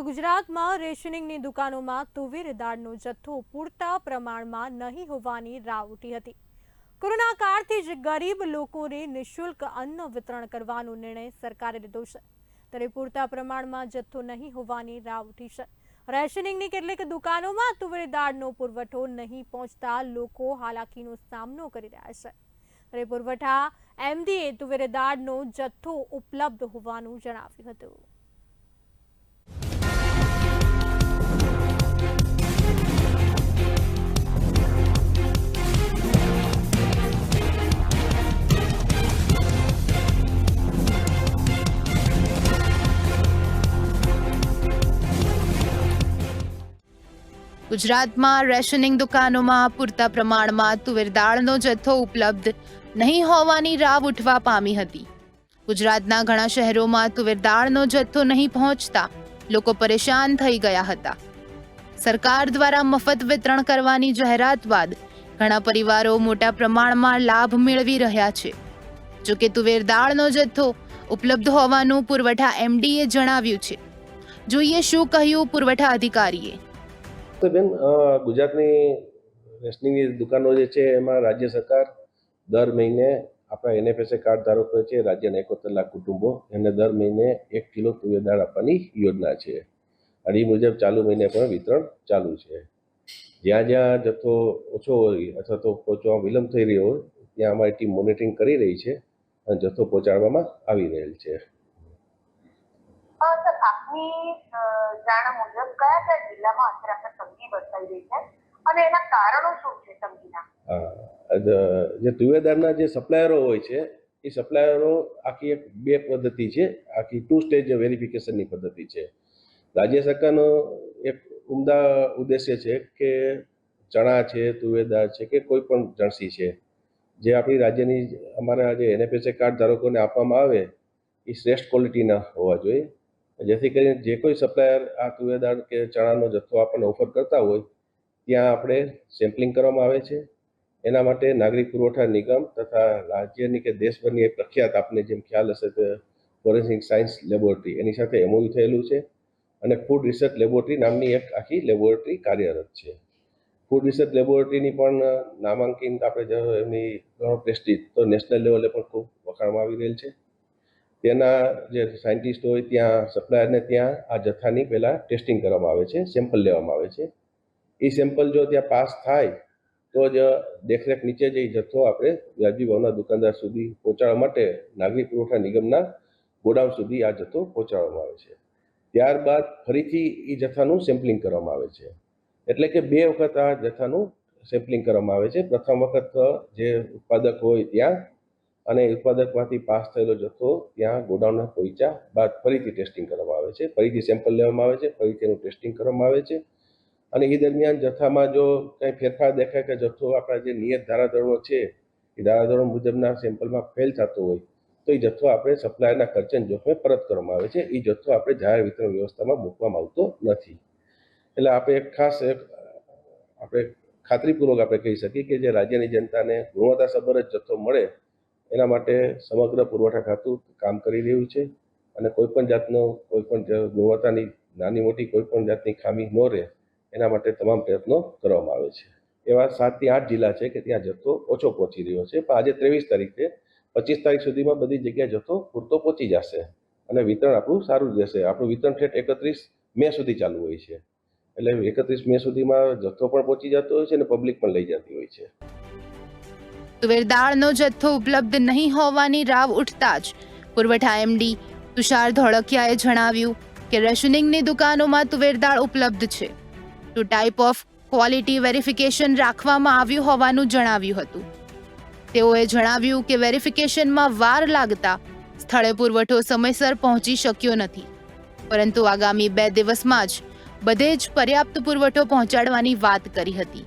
તો ગુજરાતમાં રેશનિંગની દુકાનોમાં તુવેર દાળનો જથ્થો પૂરતા પ્રમાણમાં નહીં હોવાની રાવ ઉઠી હતી. કોરોના કાળથી જ ગરીબ લોકોને નિઃશુલ્ક અન્ન વિતરણ કરવાનો નિર્ણય સરકારે લીધો છે. ત્યારે પૂરતા પ્રમાણમાં જથ્થો નહીં હોવાની રાવ ઉઠી છે. રેશનિંગની કેટલીક દુકાનોમાં તુવેર દાળનો પુરવઠો નહીં પહોંચતા લોકો હાલાકીનો સામનો કરી રહ્યા છે. ત્યારે પુરવઠા એમડીએ તુવેર દાળનો જથ્થો ઉપલબ્ધ હોવાનું જણાવ્યું હતું. ગુજરાતમાં રેશનિંગ દુકાનોમાં પૂરતા પ્રમાણમાં તુવેર દાળનો જથ્થો ઉપલબ્ધ નહીં હોવાની રાવ ઉઠવા પામી હતી. ગુજરાતના ઘણા શહેરોમાં તુવેર દાળનો જથ્થો નહીં પહોંચતા લોકો પરેશાન થઈ ગયા હતા. સરકાર દ્વારા મફત વિતરણ કરવાની જાહેરાત બાદ ઘણા પરિવારો મોટા પ્રમાણમાં લાભ મેળવી રહ્યા છે. જોકે તુવેર દાળનો જથ્થો ઉપલબ્ધ હોવાનું પુરવઠા એમડીએ જણાવ્યું છે. જોઈએ શું કહ્યું પુરવઠા અધિકારીએ. તો બેન ગુજરાતની રેશનિંગની દુકાનો જે છે, એમાં રાજ્ય સરકાર દર મહિને આપણા એનએફએસએ કાર્ડ ધારકો છે, રાજ્યના એકોતેર લાખ કુટુંબો, એમને દર મહિને એક કિલો તુવેર દાળ આપવાની યોજના છે. અને એ મુજબ ચાલુ મહિને પણ વિતરણ ચાલુ છે. જ્યાં જ્યાં જથ્થો ઓછો હોય અથવા તો પહોંચવામાં વિલંબ થઈ રહ્યો હોય, ત્યાં અમારી ટીમ મોનિટરિંગ કરી રહી છે અને જથ્થો પહોંચાડવામાં આવી રહેલ છે. આપની જાણ મુજબ કયા કયા જિલ્લામાં અત્યારે તંગી વર્તાઈ રહી છે અને એના કારણો શું છે તંગીના? જે તુવેદારના જે સપ્લાયરો હોય છે, એ સપ્લાયરો આખી એક બે પદ્ધતિ છે, આખી ટુ સ્ટેજ વેરિફિકેશનની પદ્ધતિ છે. રાજ્ય સરકારનો એક ઉમદા ઉદ્દેશ્ય છે કે ચણા છે તુવેદાર છે કે કોઈ પણ જણસી છે, જે આપણી રાજ્યની અમારા જે એનએફએસએ કાર્ડ ધારકોને આપવામાં આવે, એ શ્રેષ્ઠ ક્વોલિટીના હોવા જોઈએ. જેથી કરીને જે કોઈ સપ્લાયર આ તુવેદાર કે ચણાનો જથ્થો આપણને ઓફર કરતા હોય, ત્યાં આપણે સેમ્પલિંગ કરવામાં આવે છે. એના માટે નાગરિક પુરવઠા નિગમ તથા રાજ્યની કે દેશભરની એક પ્રખ્યાત આપને જેમ ખ્યાલ હશે તે ફોરેન્સિક સાયન્સ લેબોરેટરી એની સાથે એમઓયુ થયેલું છે. અને ફૂડ રિસર્ચ લેબોરેટરી નામની એક આખી લેબોરેટરી કાર્યરત છે. ફૂડ રિસર્ચ લેબોરેટરીની પણ નામાંકિત આપણે એમની ઘણો પ્રેસ્ટીજ તો નેશનલ લેવલે પણ ખૂબ વખાણમાં આવી રહેલ છે. તેના જે સાયન્ટિસ્ટ હોય ત્યાં સપ્લાયરને ત્યાં આ જથ્થાની પહેલાં ટેસ્ટિંગ કરવામાં આવે છે સેમ્પલ લેવામાં આવે છે. એ સેમ્પલ જો ત્યાં પાસ થાય, તો જ દેખરેખ નીચે જે જથ્થો આપણે વ્યાજબી ભાવના દુકાનદાર સુધી પહોંચાડવા માટે નાગરિક પુરવઠા નિગમના ગોડાઉન સુધી આ જથ્થો પહોંચાડવામાં આવે છે. ત્યારબાદ ફરીથી એ જથ્થાનું સેમ્પલિંગ કરવામાં આવે છે. એટલે કે બે વખત આ જથ્થાનું સેમ્પલિંગ કરવામાં આવે છે. પ્રથમ વખત જે ઉત્પાદક હોય ત્યાં અને ઉત્પાદકમાંથી પાસ થયેલો જથ્થો ત્યાં ગોડાઉનમાં પહોંચ્યા બાદ ફરીથી ટેસ્ટિંગ કરવામાં આવે છે. ફરીથી સેમ્પલ લેવામાં આવે છે. ફરીથી એનું ટેસ્ટિંગ કરવામાં આવે છે. અને એ દરમિયાન જથ્થામાં જો કંઈ ફેરફાર દેખાય કે જથ્થો આપણા જે નિયત ધારાધોરણો છે, એ ધારાધોરણ મુજબના સેમ્પલમાં ફેલ થતો હોય, તો એ જથ્થો આપણે સપ્લાયરના ખર્ચન જોખમે પરત કરવામાં આવે છે. એ જથ્થો આપણે જાહેર વિતરણ વ્યવસ્થામાં મૂકવામાં આવતો નથી. એટલે આપણે એક ખાસ આપણે ખાતરીપૂર્વક આપણે કહી શકીએ કે જે રાજ્યની જનતાને ગુણવત્તાસભર જ જથ્થો મળે એના માટે સમગ્ર પુરવઠા ખાતું કામ કરી રહ્યું છે અને કોઈ પણ જાતનો કોઈ પણ ગુણવત્તાની, નાની મોટી કોઈ પણ જાતની ખામી ન રહે એના માટે તમામ પ્રયત્નો કરવામાં આવે છે. એવા સાતથી આઠ જિલ્લા છે કે ત્યાં જથ્થો ઓછો પહોંચી રહ્યો છે. પણ આજે ત્રેવીસ તારીખે પચીસ તારીખ સુધીમાં બધી જગ્યાએ જથ્થો પૂરતો પહોંચી જશે અને વિતરણ આપણું સારું રહેશે. આપણું વિતરણ ઠેઠ એકત્રીસ મે સુધી ચાલુ હોય છે. એટલે એકત્રીસ મે સુધીમાં જથ્થો પણ પહોંચી જતો હોય છે અને પબ્લિક પણ લઈ જતી હોય છે. તુવેર દાળનો જથ્થો ઉપલબ્ધ નહીં હોવાની રાવ ઉઠતા જ પુરવઠા એમડી તુષાર ધોળકિયાએ જણાવ્યું કે રેશનિંગની દુકાનોમાં તુવેર દાળ ઉપલબ્ધ છે. Two type of quality verification રાખવામાં આવ્યું હોવાનું જણાવ્યું હતું. તેઓએ જણાવ્યું કે વેરિફિકેશનમાં વાર લાગતા સ્થળે પુરવઠો સમયસર પહોંચી શક્યો નથી. પરંતુ આગામી બે દિવસમાં જ બધે જ પર્યાપ્ત પુરવઠો પહોંચાડવાની વાત કરી હતી.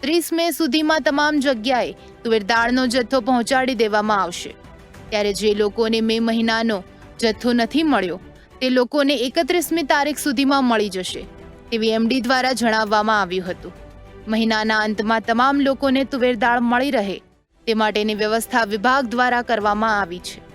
ત્રીસ મે સુધીમાં તમામ જગ્યાએ તુવેર દાળનો જથ્થો પહોંચાડી દેવામાં આવશે. ત્યારે જે લોકોને મે મહિનાનો જથ્થો નથી મળ્યો, તે લોકોને એકત્રીસમી તારીખ સુધીમાં મળી જશે, તેવી એમડી દ્વારા જણાવવામાં આવ્યું હતું. મહિનાના અંતમાં તમામ લોકોને તુવેર દાળ મળી રહે, તે માટેની વ્યવસ્થા વિભાગ દ્વારા કરવામાં આવી છે.